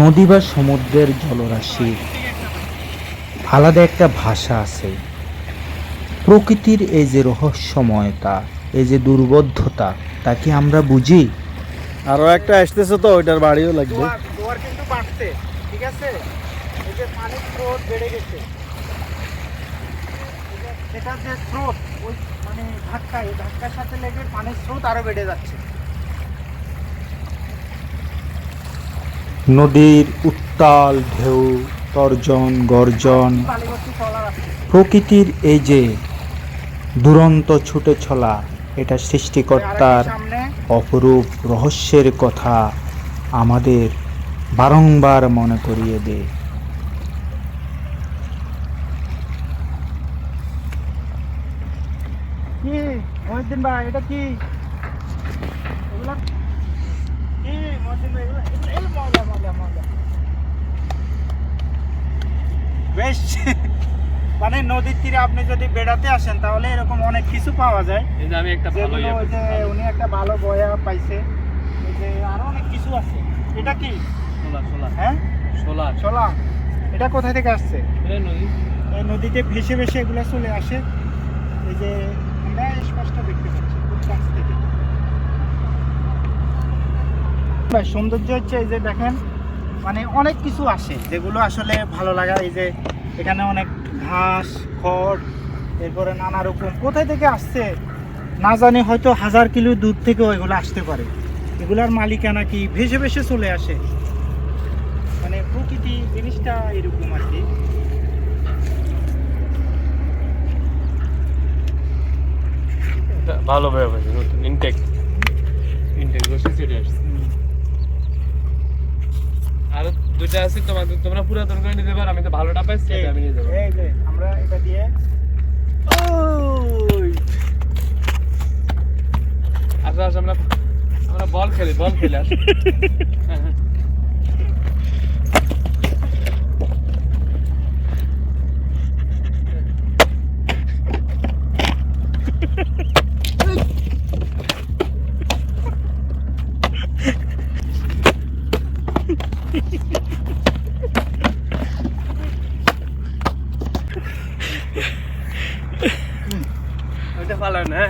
নদী বা সমুদ্রের জলরাশির আলাদা একটা ভাষা আছে। প্রকৃতির এই যে রহস্যময়তা এই যে দুর্বোধ্যতা তা কি আমরা বুঝি? আরও একটা আসতেছে তো ওইটার বাড়িও লাগবে। জোয়ার কিন্তু বাড়ছে ঠিক আছে? এই যে পানির স্রোত বেড়ে গেছে। এই যে স্রোত ওই মানে ধাক্কা এই ধাক্কার সাথে লেগে পানির স্রোত আরও বেড়ে যাচ্ছে। নদীর উত্তাল ঢেউ, তর্জন, গর্জন। প্রকৃতির এই যে দুরন্ত ছুটে চলা এটা সৃষ্টিকর্তার অপরূপ রহস্যের কথা আমাদের বারংবার মনে করিয়ে দেয় কি? ভাই, এটা কি? কি মহিউদ্দিন ভাই এগুলা এই মজা মজা মজা বেশ। মানে নদীর তীরে আপনি যদি বেড়াতে আসেন তাহলে এরকম অনেক কিছু পাওয়া যায়। এই যে আমি একটা ভালো ইয়ে যে উনি একটা ভালো বয়া পাইছে। যে আরও অনেক কিছু আছে। এটা কি? Solar solar. হ্যাঁ? সোলার। চলা এটা কোথায় থেকে আসছে? এই নদীতে ভেসে ভেসে এগুলো চলে আসে। এই যে আমরা স্পষ্ট দেখতে পাচ্ছি খুব কাছ থেকে। সৌন্দর্য হচ্ছে এই যে দেখেন মানে অনেক কিছু আসে যেগুলো আসলে ভালো লাগা। এই যে এখানে অনেক ঘাস খড় এরপরে নানা রকম। কোথায় থেকে আসছে? না জানি হয়তো হাজার কিলো দূর থেকেও এগুলো আসতে পারে। এগুলার মালিকানা কি ভেসে ভেসে চলে আসে। মানে প্রকৃতি জিনিসটা এরকম আর কি। ভালো ভাবে ইনটেক ইনটেক বসে সেটা আসছে। দুইটা আছে তোমাদের তোমরা পুরাতন করে নিতে পারো আমি তো ভালোটা পাইছি আমি নিয়ে যাব। এই যে আমরা এটা দিয়ে আচ্ছা আসো আমরা আমরা বল খেলি বল খেলি আসো ওইটা ভালো না।